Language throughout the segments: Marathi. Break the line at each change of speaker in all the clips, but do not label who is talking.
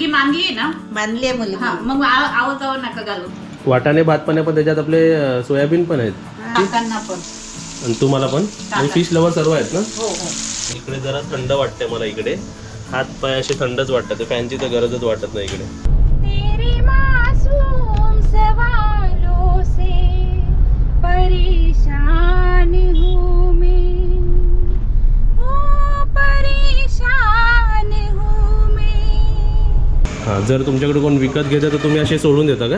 मुलगी मानली ना?
बांधली आहे
हा
मुलगी
मग आव- जावं नका घालू.
वाटाणे भात पण आहे पण त्याच्यात आपले सोयाबीन पण आहेत.
काकांना पण.
आणि तुम्हाला पण? आणि फिश लवर सर्व आहेत ना?
हो हो.
इकडे जरा थंड वाटते मला इकडे. हात पाय असे थंडच वाटतात फॅनची तर गरजच वाटत नाही इकडे.
परेशान हां
जर तुमच्याकडे कोण विकत घेते तर तुम्ही असे सोडून देता का?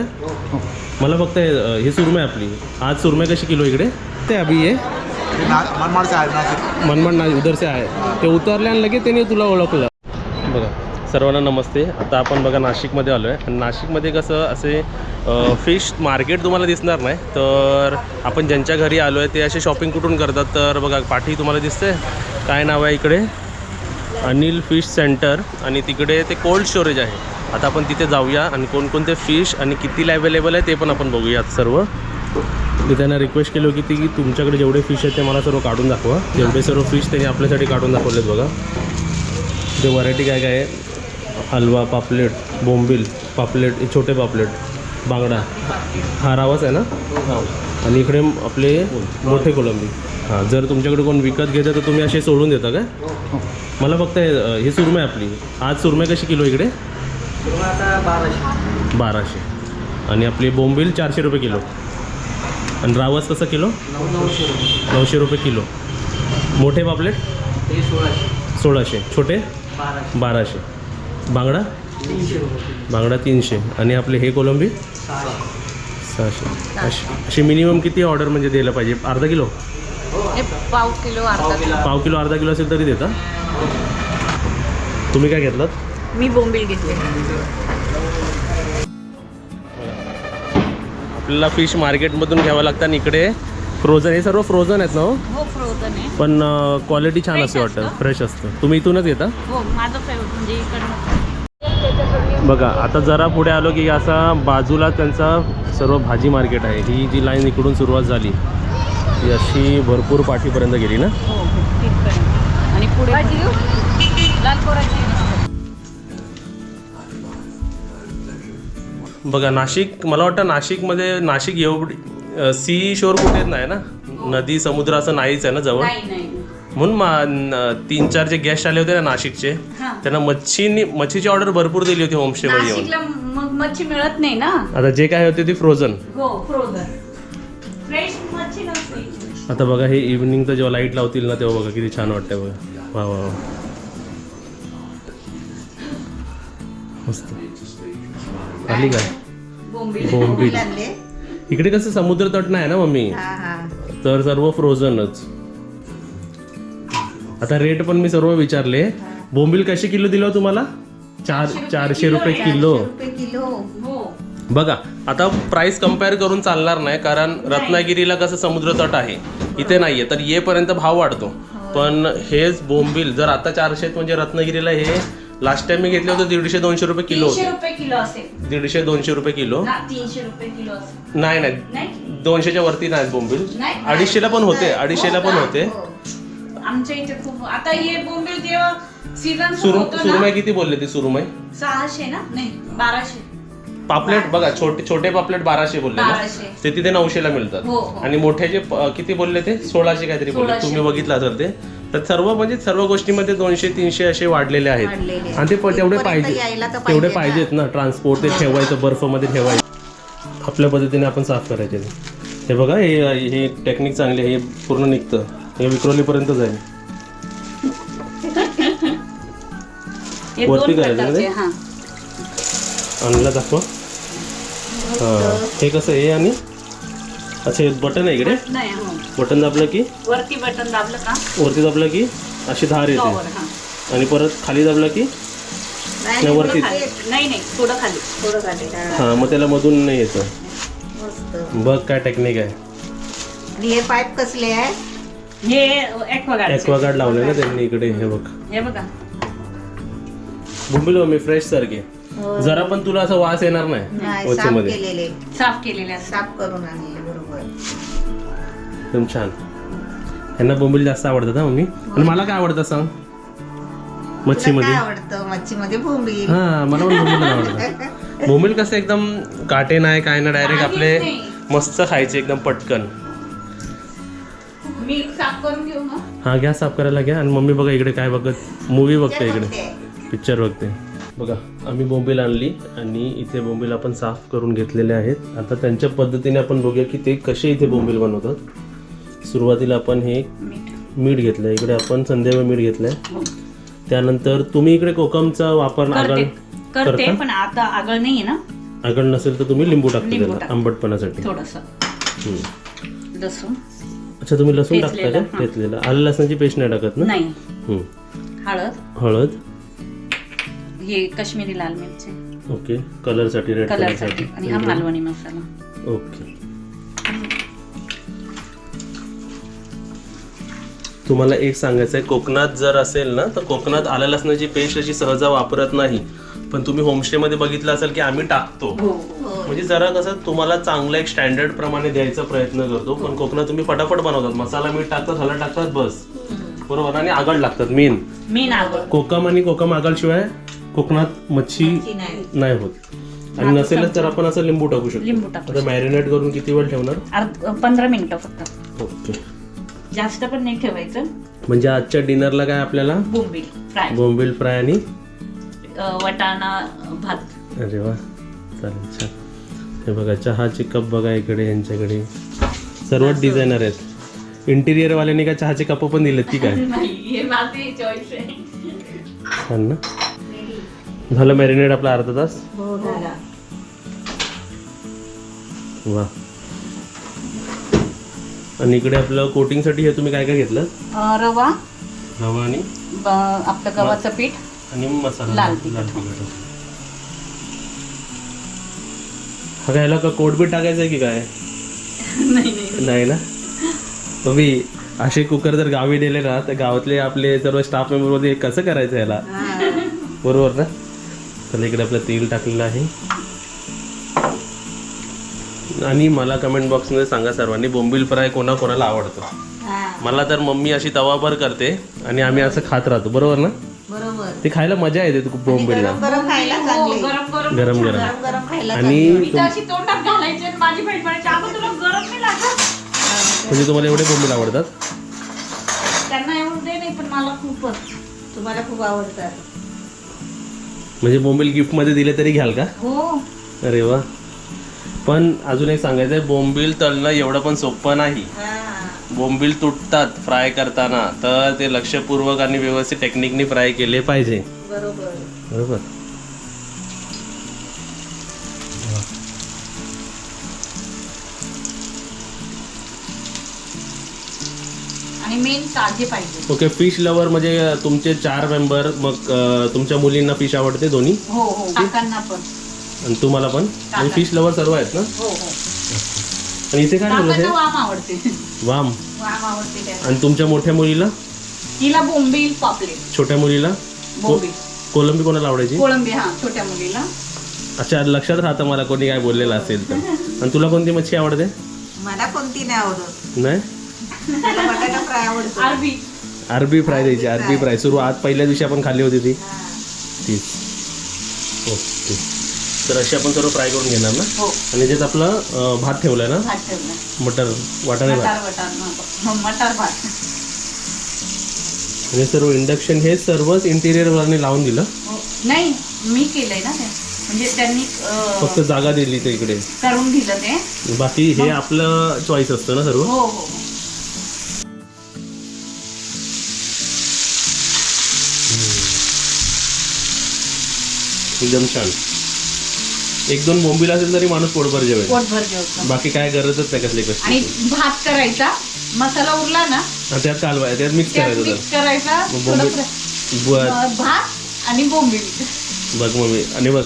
मला फक्त ही सुरमई आपली. आज सुरमई कशी किलो इकडे? ते अभि आहे
ये ना- मनमाड से नासिक
मनमन ना उधर से आहे. ते उतरले आणि लगेच त्यांनी तुला ओळखलं. बघा सर्वांना नमस्ते. आता आपण बघा नाशिकमध्ये आलो आहे आणि नाशिकमध्ये कसं असे फिश मार्केट तुम्हाला दिसणार नाही. तर आपण ज्यांच्या घरी आलो आहे ते असे शॉपिंग कुठून करतात? तर बघा पाठी तुम्हाला दिसते काय नाव आहे इकडे? Anil fish centre. आणि तिकडे ते कोल्ड स्टोरेज आहे. आता आपण तिथे जाऊया आणि कोणकोणते फिश आणि कितीला अवेलेबल आहे ते पण आपण बघूयात सर्व. मी त्यांना रिक्वेस्ट केली होती की तुमच्याकडे जेवढे फिश आहेत ते मला सर्व काढून दाखवा. जेवढे सर्व फिश त्यांनी आपल्यासाठी काढून दाखवलेत बघा. ते व्हरायटी काय काय आहे? हलवा पापलेट बोंबील पापलेट छोटे पापलेट बांगडा. हा रावाच आहे ना? हां आणि इकडे आपले मोठे कोलंबी. हां जर तुमच्याकडे कोण विकत घेते तर तुम्ही असे सोडून देता काय? मला फक्त हे- सुरमय आपली. आज सुरमय कशी किलो इकडे? बाराशे. आणि आपली बोंबील चारशे रुपये किलो. आणि रावस कसं किलो? नऊशे रुपये. किलो. मोठे पापलेट? सोळाशे. छोटे? बाराशे. बांगडा? बांगडा तीनशे. आणि आपले हे कोलंबी? सहाशे. अशी अशी मिनिमम किती ऑर्डर म्हणजे द्यायला पाहिजे? अर्धा किलो?
हे पाव किलो अर्धा किलो.
पाव किलो अर्धा किलो असेल तरी देता. तुम्ही काय घेतलात?
मी बोंबील घेतले.
आपल्याला फिश मार्केटमधून घ्यावं लागतं आणि इकडे फ्रोझन हे सर्व फ्रोझन आहेत ना हो?
हो फ्रोझन आहे.
पण क्वालिटी छान असते वाटतं. फ्रेश असतं. तुम्ही इथूनच घेता?
हो माझं फेवरेट म्हणजे इकडनं.
बघा आता जरा पुढे आलो की असा बाजूला त्यांचा सर्व भाजी मार्केट आहे. ही जी लाईन इकडून सुरुवात झाली ती अशी भरपूर पाठीपर्यंत गेली ना?
हो हो आणि पुढे लाल
बघा नाशिक मला वाटतं नाशिकमध्ये नाशिक एवढी सी शोर कुठेच नाही ना? नदी समुद्र असं नाहीच आहे ना जवळ? म्हणून मा- तीन चार जे गेस्ट आले होते ना नाशिकचे. त्यांना मच्छी मच्छीची ऑर्डर भरपूर दिली होती होमस्टेमध्ये येऊन.
मच्छी मिळत नाही ना?
आता जे काय होते ती फ्रोझन
हो फ्रोझन फ्रेश मच्छी नसते.
आता बघा हे इव्हनिंगचं जेव्हा लाइट लावतील ना तेव्हा बघा किती छान वाटतंय बघा. वा वा. मस्त. आली काय?
बोंबील.
इकडे कसं समुद्र तट नाही ना मम्मी?
हा हा.
तर सर्व फ्रोझनच आता रेट पण मी सर्व विचारले. बोंबील कशी किलो दिलं हो तुम्हाला? चार चारशे रुपये किलो
हो.
बघा आता प्राइस कंपेअर करून चालणार नाही कारण रत्नागिरीला कसं समुद्र तट आहे. इथे नाहीये तर येपर्यंत भाव वाढतो. पण हेच बोंबील जर आता चारशे आहेत म्हणजे रत्नागिरीला हे लास्ट टाइम मी घेतले होते दीडशे दोनशे रुपये किलो
तीनशे
होते.
रुपये किलो असेल
दीडशे दोनशे रुपये किलो?
ना तीनशे रुपये किलो असेल
नाही नाही.
नाही?
दोनशेच्या वरती नाहीत बोंबील.
नाही?
अडीचशेला पण होते अडीचशेला पण होते.
हो.
आमच्या इथे खूप आता हे बोंबील जेव्हा सीझन
सुरू सुरमई
ना
किती बोलले ती? सुरमई?
सहाशे ना? नाही बाराशे.
पापलेट बघा छोटे छोटे पापलेट बाराशे बोलले ना?
बाराशे.
ते तिथे नऊशेला मिळतात.
हो, हो.
आणि मोठे जे प- किती बोलले ते? सोळाशे काहीतरी बोलले.
सोळाशे.
तुम्ही बघितलं असेल ते. तर सर्व म्हणजे सर्व गोष्टीमध्ये दोनशे तीनशे असे वाढलेले आहेत. आणि ते प- तेवढे
इथपर्यंत
पाहिजे.
यायला तर
तेवढे
पाहिजे
पाहिजेत ना. ट्रान्सपोर्ट ते ठेवायचं बर्फमध्ये ठेवायचं. आपल्या पद्धतीने आपण साफ करायचे ते. हे बघा हे हे टेक्निक चांगली आहे. हे पूर्ण निघतं. हे विक्रोलीपर्यंत जाईल
हे
वरती करायचं ना
प्रकारचे
ते?
हा.
आणला दाखवा. हां हे कसं आहे आणि? अच्छा हे बटन आहे इकडे.
नाही हो.
बटन दाबलं की?
वरती बटन दाबलं का?
वरती दाबलं की अशी धार येते.
हा.
आणि परत खाली दाबलं की?
नाही,
नाही, वरती.
थोडं खाली. नाही नाही थोडं खाली.
थोडं खाली हा,
हां मग त्याला मधून नाही येतं.
मस्त.
बघ काय टेक्निक आहे.
आणि हे पाईप कसले आहे?
हे
ॲक्वागार्ड लावले ना त्यांनी इकडे हे बघ.
हे बघा.
बुंबिलो मी फ्रेश सारखे. जरा पण तुला असा वास येणार नाही
साफ केलेले.
साफ केलेले असतात
साफ करून आणले बरोबर.
एकदम छान. यांना बोंबील जास्त आवडतात हा मम्मी? आणि मला काय आवडतं सांग?
तुला
मच्छीमध्ये.
काय आवडतं? मच्छीमध्ये बोंबील.
हा मला पण बोंबील आवडतं. बोंबील कसं एकदम काटे नाही काय ना डायरेक्ट आपले मस्त खायचे एकदम पटकन.
मी साफ करून घेऊ मग.
हा गॅस साफ करायला घ्या. आणि मम्मी बघा इकडे काय बघत मूवी बघते इकडे. पिक्चर बघते. बघा आम्ही बोंबील आणली आणि इथे बोंबील आपण साफ करून घेतलेले आहेत. आता त्यांच्या पद्धतीने आपण बघूया की ते कसे इथे बोंबील बनवतात. सुरुवातीला आपण हे मीठ घेतलं इकडे आपण संध्याकाळी मीठ घेतलंय. त्यानंतर तुम्ही इकडे कोकमचा वापर आगळ
करते? पण आता आगळ नाहीये ना?
आगळ नसेल तर तुम्ही लिंबू टाकता त्याला. आंबटपणासाठी.
थोडस. लसूण.
अच्छा तुम्ही लसूण टाकता का. घेतलेलं आलं लसणाची पेस्ट नाही टाकत ना?
नाही. हळद.
हळद.
हे काश्मीरी लाल मिरची.
ओके कलरसाठी रेड
कलरसाठी. आणि हा मालवणी मसाला.
ओके. तुम्हाला एक सांगायचं आहे कोकणात जर असेल ना तर कोकणात आलं लसणाची पेस्ट अशी सहजा वापरत नाही. पण तुम्ही होमस्टेमध्ये बघितलं असेल की आम्ही टाकतो.
हो.
म्हणजे जरा कसं तुम्हाला चांगलं एक स्टँडर्ड प्रमाणे द्यायचा प्रयत्न करतो. पण कोकणात तुम्ही फटाफट बनवतात. मसाला मीठ टाकतात हळद टाकतात बस. बरोबर? आणि आगळ लागतात मेन
मी
कोकम आणि कोकम आगळ शिवाय कोकणात मच्छी
नाही
होत. आणि नसेलच तर आपण असं लिंबू टाकू शकतो.
लिंबू टाकू
आता मॅरिनेट करून किती वेळ ठेवणार?
अर्ध पंधरा मिनिटं फक्त.
ओके.
जास्त पण नाही ठेवायचं.
म्हणजे आजच्या डिनरला काय आपल्याला?
बोंबील फ्राय.
बोंबील फ्राय आणि?
वटाणा भात.
अरे वा. चालेल छान. हे बघा चहाचे कप बघा इकडे यांच्याकडे. सर्वच डिझायनर आहेत. इंटिरियर वाल्यांनी काय चहाचे कप पण दिलेत की काय?
नाही हे माझी चॉईस आहे.
छान ना? झालं मॅरिनेट आपला अर्धा तास?
हो झाला.
वा. आणि इकडे आपलं कोटिंगसाठी हे तुम्ही काय काय घेतलं?
अं, रवा.
रवा आणि?
ब- आपलं गव्हाचं पीठ.
आणि मसाला.
लाल तिखट.
लाल तिखट हा काय ह्याला का कोटबीट टाकायचं आहे की काय? नाही ना? तुम्ही असे कुकर जर गावी दिले ना तर गावातले आपले सर्व स्टाफ मेंबरमध्ये कसं करायचं याला बरोबर ना? तर इकडे आपलं तेल टाकलेलं आहे. आणि मला कमेंट बॉक्समध्ये सांगा सर्वांनी बोंबील फ्राय कोणा कोणाला आवडतं मला तर मम्मी अशी तवाभर करते आणि आम्ही असं खात राहतो बरोबर ना?
बरोबर.
ते खायला मजा येते खूप बोंबीलला.
गरम गरम खायला चांगले.
गरम गरम
गरम गरम.
गरम गरम खायला
आणि म्हणजे तुम्हाला एवढे बोंबील आवडतात?
त्यांना एवढं दे नाही पण मला खूपच.
तुम्हाला खूप आवडतात.
म्हणजे बोंबील गिफ्टमध्ये दिले तरी घ्याल का?
हो.
अरे वा. पण अजून एक सांगायचं आहे बोंबील तळणं एवढं पण सोपं नाही.
हा.
बोंबील तुटतात फ्राय करताना तर ते लक्षपूर्वक आणि व्यवस्थित टेक्निकनी फ्राय केले पाहिजे.
बरोबर.
बरोबर.
आणि मेन ताजे पाहिजे.
ओके फिश लवर म्हणजे तुमचे चार मेंबर मग अं, तुमच्या मुलींना फिश आवडते दोन्ही?
हो हो काकांना पण.
आणि तुम्हाला पण? आणि फिश लवर सर्व आहेत ना?
हो हो.
आणि इथे काय
काकांना वाम आवडते.
वाम.
वाम आवडते
आणि तुमच्या मोठ्या मुलीला?
तिला बोंबील पापलेट.
छोट्या मुलीला?
बोंबील.
कोलंबी कोणाला आवडायची?
कोळंबी हा छोट्या मुलीला.
अच्छा लक्षात राहतं मला कोणी काय बोललेलं असेल तर. आणि तुला कोणती मच्छी आवडते?
मला कोणती नाही आवडत.
नाही?
बटाटा फ्राय आवडतो.
अरबी
अरबी फ्राय द्यायची अरबी फ्राय. सुरू आज पहिल्या दिवशी आपण खाल्ली होती ती. तीच. ओके. तर अशी आपण सर्व फ्राय करून घेणार ना?
हो.
आणि ज्यात आपलं अं, भात ठेवलाय ना?
भात ठेवला
मटर वाटाणे भात.
मटार वटार हा, मटार भात.
आणि सर्व इंडक्शन हे सर्वच इंटिरियर वाल्यांनी लावून दिलं.
हो. नाही मी केलंय ना ते. म्हणजे त्यांनी अं,
फक्त जागा दिली ते इकडे.
करून दिलं ते.
बाकी हे आपलं चॉईस असतं ना सर्व?
हो हो.
एकदम छान. एक दोन बोंबील असेल तरी माणूस पोटभर जेवेल.
पोटभर जेवतो.
बाकी काय गरजच नाही कसली
आणि भात करायचा मसाला उरला ना
त्यात कालवाय त्यात मिक्स
त्यात
करायचं
मिक्स करायचा
मग
थोडं
बोंबील
फ्र-
बर.
अं, भात आणि बोंबील.
बघ मम्मी आणि बघ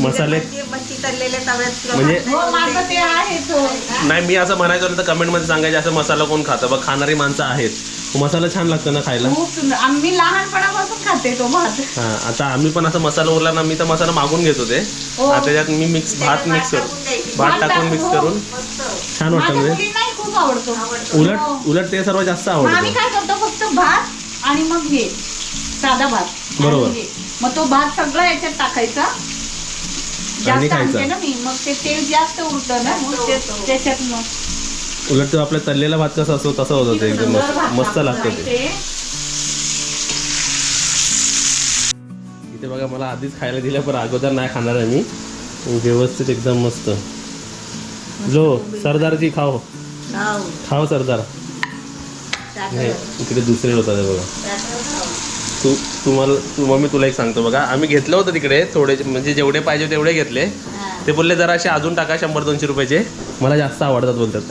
मसाले
मच्छी- मच्छी तळलेल्या तव्यात तुला
म्हणजे-
भात
हो
नाही
माझं ते आहे तो
नाही मी असं म्हणायचं होतं तर कमेंटमध्ये सांगायचे असं मसाला कोण खातं? बघ खाणारी माणसं आहेत. मसाला छान लागतं ना खायला.
खूप सुंदर. आम्ही लहानपणापासून खाते तो भात.
हा आता आम्ही पण असं मसाला उरला ना मी तर मसाला मागून घेत होते
हो.
आता त्याच्यात मी मिक्स भात मिक्स करून. भात टाकून मिक्स
हो.
करून.
मस्त.
छान वाटतं
माझ्या
म्हणजे.
मुलींनाही खूप आवडतो.
उलट उलट ते सर्वात जास्त
मग आम्ही
आवडतं
काय करतो फक्त भात आणि मग हे साधा भात.
बरोबर.
मग तो भात सगळा याच्यात टाकायचा.
आणि
जास्त
खायचा.
आणते ना मी. मग ते तेल जास्त उरतं ना मग ते- त्याच्यात मग
उलट तो आपला तळलेला भात कसा असतो तसा होतं ते एकदम मस्त लागतं ते.
ते
इथे बघा मला आधीच खायला दिलं पण अगोदर नाही खाणार आहे मी. व्यवस्थित एकदम मस्त. जो सरदारची खाओ. खाओ. सरदार. हे, इकडे दुसरे होतात हे बघा. तू तुम्हाला तू मम्मी तुला एक सांगतो. बघा आम्ही घेतलं होतं तिकडे थोडे म्हणजे जेवढे पाहिजे तेवढे घेतले. ते बोलले जरा असे अजून टाका शंभर दोनशे रुपयाचे. मला जास्त आवडतात बोलतात.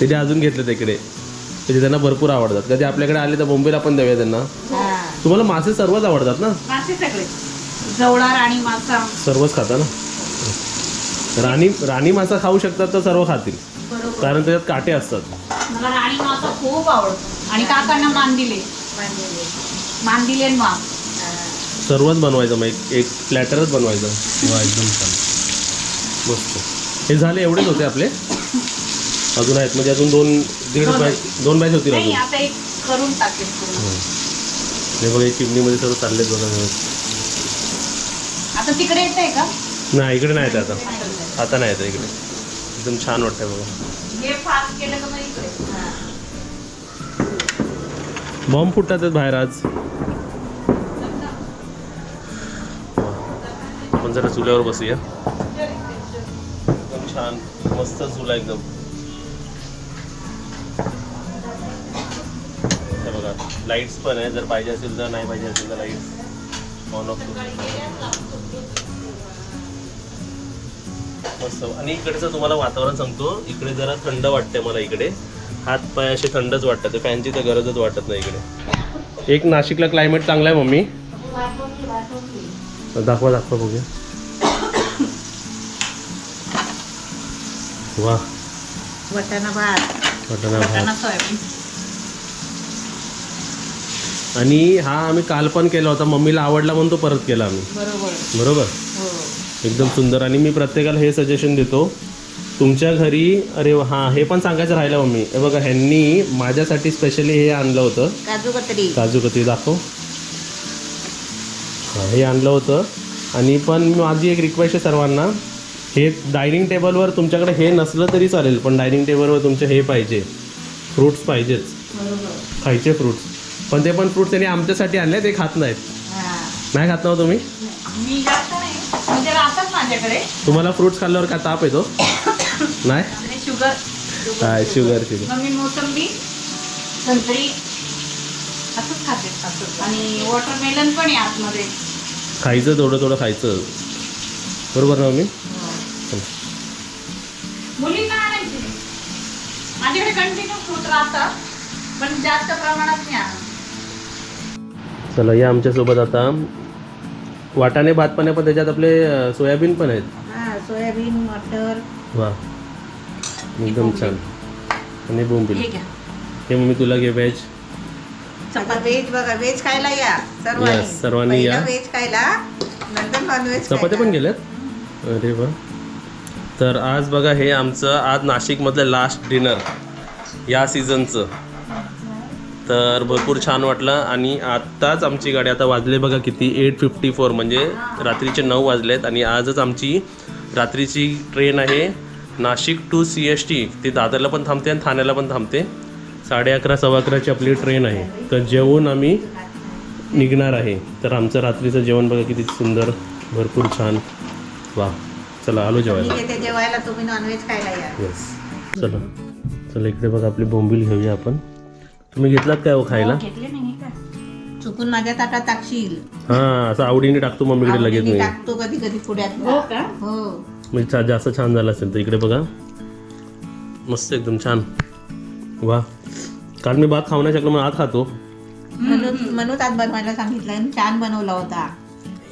ते अजून घेतले तिकडे. म्हणजे त्यांना भरपूर आवडतात. कधी आपल्याकडे आले तर मुंबईला पण देऊया त्यांना. तुम्हाला मासे सर्वच आवडतात ना?
मासे सगळे. जवळा राणी मासा.
सर्वच खाता ना? राणी राणी मासा खाऊ शकतात तर सर्व खातील.
बरोबर.
कारण त्याच्यात काटे असतात.
मला राणी मासा खूप आवडतो. आणि काकांना मान दिले मान दिले आणि मान
सर्वच बनवायचं मग. एक एक प्लॅटरच बनवायचं. वा एकदम छान. मस्त. हे झाले एवढेच होते आपले. अजून आहेत. म्हणजे अजून दोन दीड
दोन.
बॅच दोन बॅच होतील
नाही
अजून.
आता एक करून टाकेल पूर्ण.
हे. बघा हे चिमणीमध्ये सर्व चाललेत बघा व्यवस्थित.
आता तिकडे येत आहे का?
नाही इकडे नाही येत आता. आता नाही येत इकडे. एकदम छान वाटतंय बघा.
हे फास्ट केलं का मग इकडे.
बॉम्ब फुटतात बाहेर आज. आपण जरा चुल्यावर बसूया. एकदम छान मस्त चुला एकदम. लाईट्स पण आहे. जर पाहिजे असेल तर नाही पाहिजे असेल तर लाईट्स ऑन ऑफ मस्त. आणि इकडचं तुम्हाला वातावरण सांगतो. इकडे जरा थंड वाटते मला इकडे. हात पाय असे थंडच वाटतात. ते फॅनची तर गरजच वाटत नाही इकडे. एक नाशिकला क्लायमेट चांगला आहे मम्मी. दाखवा दाखवा बघूया. वा
वटाणा भात.
वाटाणा भात. आणि हा आम्ही काल पण केला होता. मम्मीला आवडला म्हणून तो परत केला आम्ही.
बरोबर.
बरोबर?
हो.
एकदम सुंदर. आणि मी प्रत्येकाला हे सजेशन देतो तुमच्या घरी अरे हां हे पण सांगायचं राहिलं मम्मी. हे बघा ह्यांनी माझ्यासाठी स्पेशली हे आणलं होतं.
काजू कतरी.
काजू कतरी दाखव. हां हे आणलं होतं. आणि पण माझी एक रिक्वेस्ट आहे सर्वांना. हे डायनिंग टेबलवर तुमच्याकडे हे नसलं तरी चालेल पण डायनिंग टेबलवर तुमचे हे पाहिजे. फ्रूट्स पाहिजेच. खायचे फ्रूट्स पण ते पण फ्रूट्स त्यांनी आमच्यासाठी आणले ते खात नाहीत. नाही खात ना हो तुम्ही?
मी जास्त नाही. म्हणजे राहतात माझ्याकडे.
तुम्हाला फ्रूट्स खाल्ल्यावर काय ताप येतो? नाही?
आणि शुगर
काय शुगर शुगर
मग मी मोसंबी संत्री असंच खाते असं आणि वॉटरमेलन पण आहे आतमध्ये.
खायचं थोडं थोडं खायचं. बरोबर ना मी?
मुलींना आणायचे. माझ्याकडे कंटिन्यू फ्रूट राहतात पण जास्त प्रमाणात नाही आणत.
चला या आमच्यासोबत आता. वाटाणे भात पण आहे पण त्याच्यात आपले सोयाबीन पण आहेत.
हा सोयाबीन मटर.
वा. एकदम छान. आणि बोंबील.
हे घ्या.
हे मम्मी तुला घे व्हेज
आता व्हेज बघा व्हेज खायला या सर्वांनी.
Yes, सर्वांनी या.
व्हेज खायला नंतर नॉनव्हेज
चपात्या पण गेल्यात अरे वा. तर आज बघा हे आमचं आज नाशिकमधलं लास्ट डिनर या सीझनचं तर भरपूर छान वाटलं. आणि आत्ताच आमची गाडी आता वाजले बघा किती? एट फिफ्टी फोर म्हणजे रात्रीचे नऊ वाजलेत आणि आजच आमची रात्रीची ट्रेन आहे Nashik to C S T ती दादरला पण थांबते आणि ठाण्याला पण थांबते. साडे अकरा सव्वा अकराची आपली ट्रेन आहे. तर जेवून आम्ही निघणार आहे. तर आमचं रात्रीचं जेवण बघा किती सुंदर भरपूर छान. वा चला आलो जेवायला.
जेवायला तुम्ही नॉनव्हेज खायला या.
येस चला. चला इकडे बघा आपली बोंबील घेऊया आपण. तुम्ही घेतलात काय हो खायला?
घेतले नाही का
चुकून माझ्या ताटात टाकशील.
हां असं आवडीने टाकतो मम्मीकडे लगेच मी.
टाकतो कधी कधी पुढ्यात.
हो का?
हो.
म्हणजे छा- जास्त छान झालं असेल तर इकडे बघा. मस्त एकदम छान. वा. काल मी भात खाऊ नाही शकलो मग आज खातो.
म्हणून म्हणून आज बनवायला सांगितलं आणि छान बनवला होता.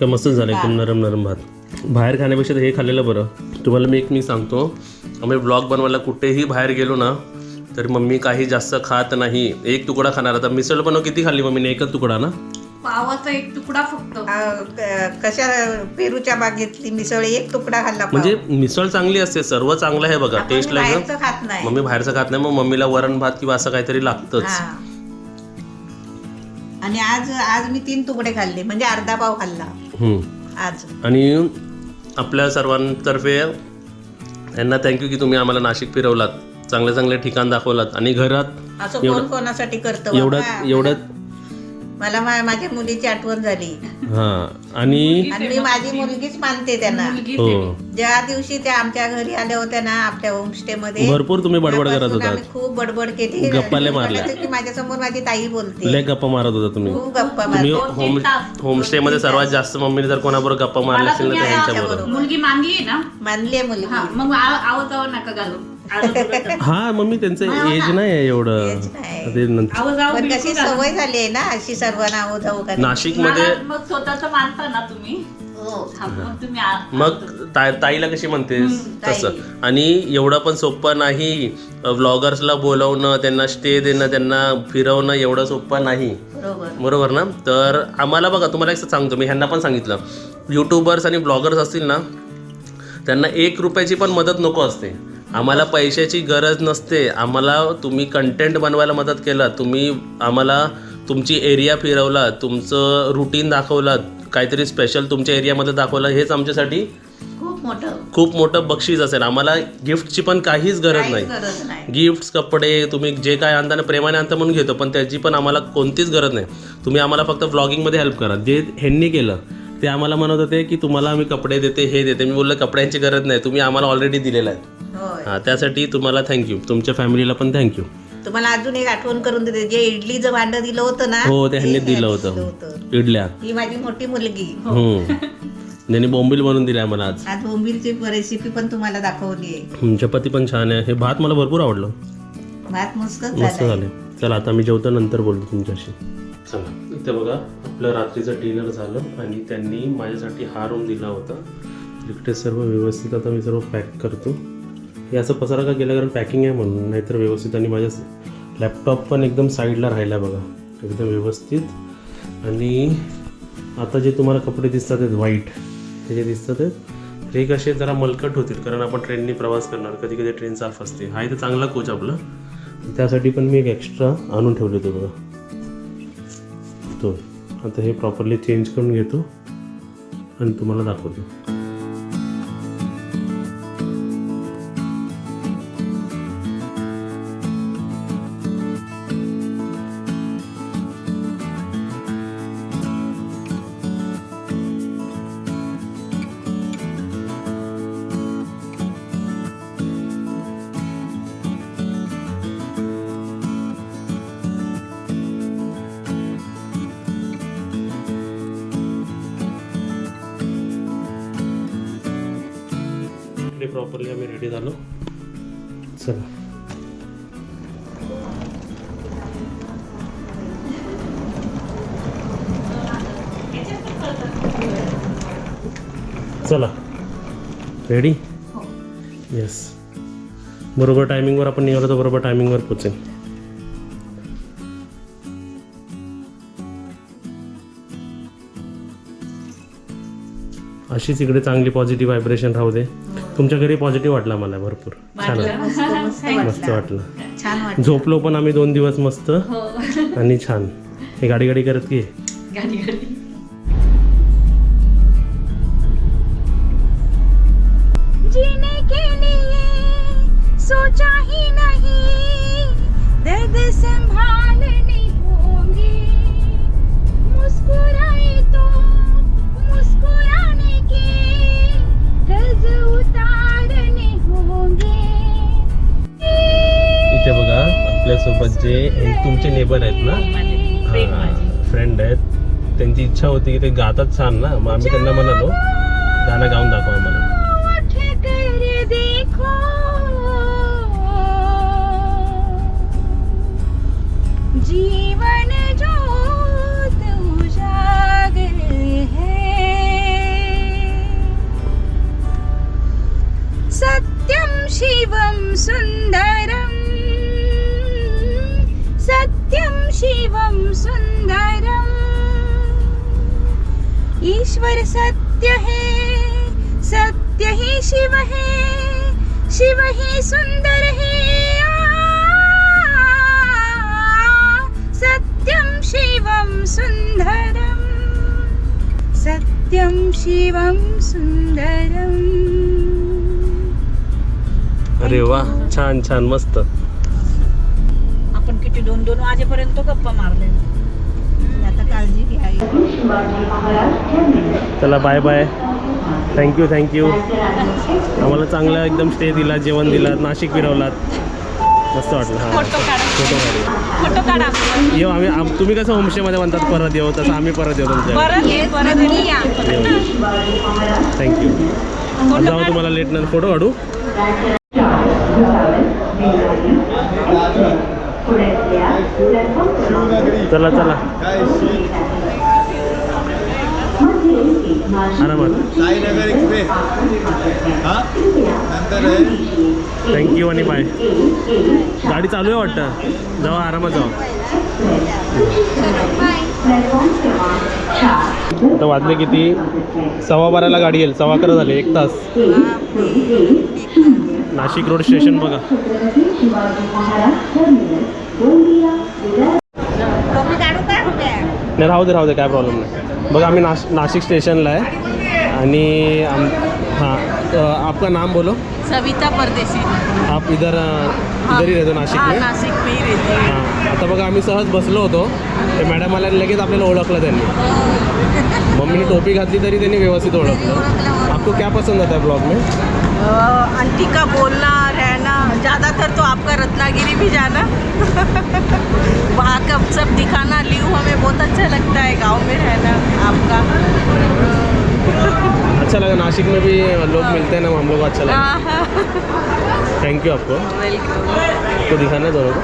का मस्तच झालं एकदम नरम नरम भात. बाहेर खाण्यापेक्षा तर हे खाल्लेलं बरं. तुम्हाला मी एक मी सांगतो. आम्ही ब्लॉग बनवायला कुठेही बाहेर गेलो ना तर मम्मी काही जास्त खात नाही. एक तुकडा खाणार. आता मिसळ पण किती खाल्ली मम्मीने एकच तुकडा ना?
पावाचा एक तुकडा फक्त.
कशा पेरूच्या बागेतली मिसळ एक तुकडा खाल्ला पाव.
म्हणजे मिसळ चांगली असते. सर्व चांगलं आहे बघा.
बाहेरचं खात नाही.
मम्मी बाहेरचं खात नाही. मग मम्मीला वरण भात किंवा असं काहीतरी लागतंच.
हा. आणि आज आज मी तीन तुकडे खाल्ले. म्हणजे अर्धा पाव खाल्ला. आज.
आणि आपल्या सर्वांतर्फे यांना थँक्यू की तुम्ही आम्हाला नाशिक फिरवलात. चांगले चांगले ठिकाण दाखवलात. आणि घरात
असं कोण कोणासाठी करतं?
एवढं
बाबा?
एवढं
मला मा- माझ्या मुलीची आठवण झाली.
हां. आणि
आणि मी माझी मुलगीच मानते त्यांना.
मुलगी
हो.
ज्या दिवशी त्या आमच्या घरी आल्या होत्या ना आपल्या होमस्टे मध्ये
भरपूर तुम्ही बडबड करत
त्यापासून
होतात.
आम्ही खूप बडबड केली.
गप्पाले मारल्या.
की माझ्यासमोर माझी ताई बोलते.
लय गप्पा मारत होता तुम्ही.
खूप गप्पा
तुम्ही
मारते
होम होमस्टे मध्ये सर्वात जास्त मम्मीने जर कोणाबरोबर गप्पा मारल्या
मला
असतील ना
तुम्ही
तर
आता
यांच्याबरोबर
मुलगी मानली ना?
मानली आहे मुलगी.
हा मग आव जावं नका घालू.
हा मम्मी त्यांचं एज नाही आहे एवढं.
Age नाही.
ते नंतर
आव जावं
पण
बिलकुल
कशी. सवय झाली आहे ना अशी सर्वांना आहो जाऊ का
नाशिकमध्ये
मला मग स्वतःच मानता ना तुम्ही?
हो.
हा, मग तुम्ही आ-
मग ता- ताईला कशी म्हणतेस?
ताई.
तसं. आणि एवढं पण सोपं नाही व्लॉगर्सला बोलवणं त्यांना स्टे देणं त्यांना फिरवणं एवढं सोपं नाही.
बरोबर.
बरोबर ना? तर आम्हाला बघा तुम्हाला एक सांगतो मी ह्यांना पण सांगितलं. यूट्यूबर्स आणि ब्लॉगर्स असतील ना त्यांना एक रुपयाची पण मदत नको असते. आम्हाला पैशाची गरज नसते. आम्हाला तुम्ही कंटेंट बनवायला मदत केलं तुम्ही आम्हाला तुमची एरिया फिरवला तुमचं रुटीन दाखवलं काहीतरी स्पेशल तुमच्या एरियामध्ये दाखवलं हेच आमच्यासाठी
खूप मोठं.
खूप मोठं बक्षीस असेल. आम्हाला गिफ्टची पण काहीच गरज नाही. गिफ्ट्स कपडे तुम्ही जे काय आणताना प्रेमाने आणता म्हणून घेतो पण त्याची पण आम्हाला कोणतीच गरज नाही. तुम्ही आम्हाला फक्त व्लॉगिंगमध्ये हेल्प करा. जे ह्यांनी केलं ते आम्हाला म्हणत होते की तुम्हाला आम्ही कपडे देते हे देते. मी बोललं कपड्यांची गरज नाही. तुम्ही आम्हाला ऑलरेडी दिलेलं आहे. हां त्यासाठी तुम्हाला थँक्यू तुमच्या फॅमिलीला पण थँक्यू
तुम्हाला अजून एक आठवण करून देते. जे इडलीचं भांड दिलं होतं ना
हो ते ह्यांनी दिलं होतं. इडल्या.
ही माझी मोठी मुलगी.
हम्म. त्यांनी बोंबील बनवून दिल्या मला आज.
आज बोंबीलची रेसिपी पण तुम्हाला दाखवली आहे.
चपाती पण छान आहे. हे भात मला भरपूर आवडलं.
भात
मस्त
झाला
झाले. चला आता मी जेवतो नंतर बोलतो तुमच्याशी. चला इथे बघा आपलं रात्रीचं डिनर झालं आणि त्यांनी माझ्यासाठी हा रूम दिला होता. इकडे सर्व व्यवस्थित आता मी सर्व पॅक करतो. हे असं पसारा का गेलं कारण पॅकिंग आहे म्हणून. नाहीतर व्यवस्थित आणि माझ्या लॅपटॉप पण एकदम साईडला राहिला बघा. एकदम व्यवस्थित. आणि आता जे तुम्हाला कपडे दिसतात आहेत व्हाईट हे जे दिसतात आहेत हे कसे जरा मलकट होतील कारण आपण ट्रेननी प्रवास करणार. कधी कधी ट्रेन साफ असते. हा इथे चांगला कोच आपला. त्यासाठी पण मी एक एक्स्ट्रा आणून ठेवले होते बघा. तो. आता हे प्रॉपरली चेंज करून घेतो. आणि तुम्हाला दाखवतो. प्रॉपरली आम्ही रेडी झालो चला. चला. रेडी येस बरोबर टायमिंगवर आपण निघालो तर बरोबर टायमिंगवर पोचेल अशीच इकडे चांगली पॉझिटिव्ह व्हायब्रेशन राहू दे. तुमच्या घरी पॉझिटिव्ह वाटला मला भरपूर. छान
मस्त वाटलं.
झोपलो पण आम्ही दोन दिवस मस्त.
हो.
आणि छान. हे गाडी गाडी करत की? आपल्यासोबत जे तुमचे नेबर आहेत ना? फ्रेंड आहेत. त्यांची इच्छा होती की ते गातात छान ना? मग आम्ही त्यांना म्हणालो गाणं गाऊन दाखवा आम्हाला.
जीवन ज्योत उजागर है। सत्यं शिवं सुन्दरम् शिवं सुन्दरम् ईश्वर सत्य है सत्य ही शिव है शिव ही सुंदर है। सत्यम
शिवं सुन्दरम् सत्यं शिवं सुन्दरम्
अरे वा छान छान मस्त.
दोन वाजेपर्यंत गप्पा मारले
आता काळजी घ्या.
चला बाय बाय थँक्यू थँक्यू आम्हाला चांगलं एकदम स्टे दिला जेवण दिलात नाशिक फिरवलात. मस्त वाटलं हां.
फोटो काढा.
फोटो येऊ आम्ही आम- तुम्ही कसं होमस्टेमध्ये म्हणतात परत येऊ तसं आम्ही परत येऊ तुमच्या थँक्यू जाऊ तुम्हाला लेट नंतर फोटो काढू. चला चला. आरामात
साईनगर एक्सप्रेस. हा? नंतर
थँक्यू आणि बाय गाडी चालू आहे वाटतं. जाऊ आरामात जाऊ. आता वाजले किती? सव्वा बाराला गाडी येईल. सव्वा अकरा झाले एक तास. नाशिक रोड स्टेशन बघा. नाही राहू दे राहू दे काय प्रॉब्लेम नाही. बघा आम्ही नाश नाशिक स्टेशनला आहे. आणि आम हां आपका नाम बोलो.
सविता परदेशी.
आप इधर अ, इधर ही रहतो नाशिक में?
नाशिक में ही रहती
आता बघा आम्ही सहज बसलो होतो. ते मॅडम आल्या लगेच आपल्याला ओळखलं त्यांनी. मम्मीने टोपी घातली तरी त्यांनी व्यवस्थित ओळखलं. आपको क्या पसंद आता ब्लॉग में?
आंटी का बोलना रहना ज़्यादातर तो आपका रत्नागिरी भी जाना. वहाँ का सब दिखाना लीव हमें लगता है गांव में रहना आपका।
अच्छा लगा नासिक में भी लोग मिलते हैं ना हम लोग को अच्छा लगा। थैंक यू आपको।
वेलकम
आपको दिखाना दोनों को।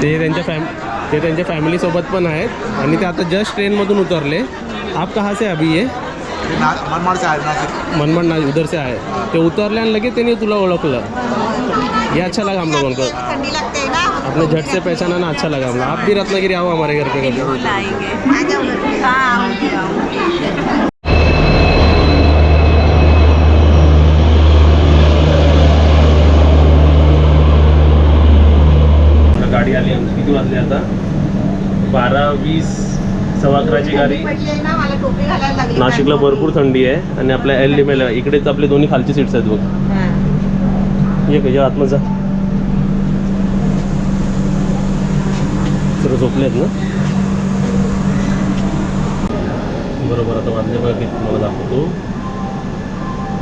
ते त्यांच्या फॅम ते त्यांच्या फॅमिलीसोबत पण आहेत. आणि ते आता जस्ट ट्रेनमधून उतरले. आप कहाँ से अभी ये?
मनमाड से आहे नाशिक
ना उधर से आए. ते उतरले आणि लगेच त्यांनी तुला ओळखलं. ये अच्छा लगा हम लोगों को.
थंडी लागते ना
अपने झट से पहचाना ना अच्छा लगा आप भी रत्नागिरी आओ हमारे घर पे कभी.
हाँ
गाडी आली आमची. किती वाजले आता? बारा वीस सव्वा अकराची गाडी.
पडली आहे ना मला टोपी घालायला लागली
नाशिकला भरपूर थंडी आहे आणि आपल्या एल डिमेला इकडेच आपले दोन्ही खालची सीट्स आहेत बघ. ये आतमध्ये जा. सर्व झोपले आहेत ना? बरोबर आता वाजले बघा किती तुम्हाला दाखवतो.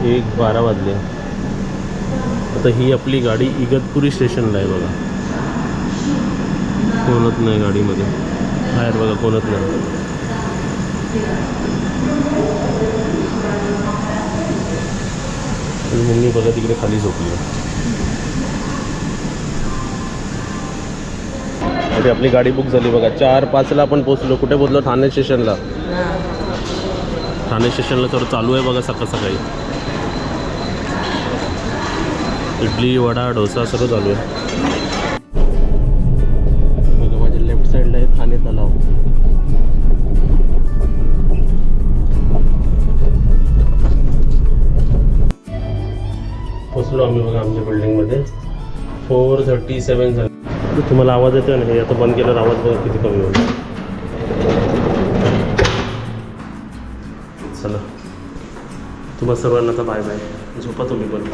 एक बारा वाजले. आता ही आपली गाडी इगतपुरी स्टेशनला आहे बघा. कोणत नाही गाडीमध्ये. बाहेर बघा कोणत नाही. आणि मम्मी बघा तिकडे खाली झोपली अरे आपली गाडी बुक झाली बघा. चार पाचला आपण पोचलो कुठे पोचलो ठाणे स्टेशनला ठाणे स्टेशनला तर चालू आहे बघा सकाळ सकाळी. इडली वडा डोसा सर्व चालू आहे. बघा माझ्या लेफ्ट साईडला आहे ठाणे तलाव. पोचलो आम्ही बघा आमच्या बिल्डिंगमध्ये फोर थर्टी सेवन झाले. तुम्हाला आवाज येतोय ना हे आता बंद केल्यावर आवाज बघा किती कमी होईल. चला. तुम्हाला सर्वांना आता बाय बाय झोपा तुम्ही पण.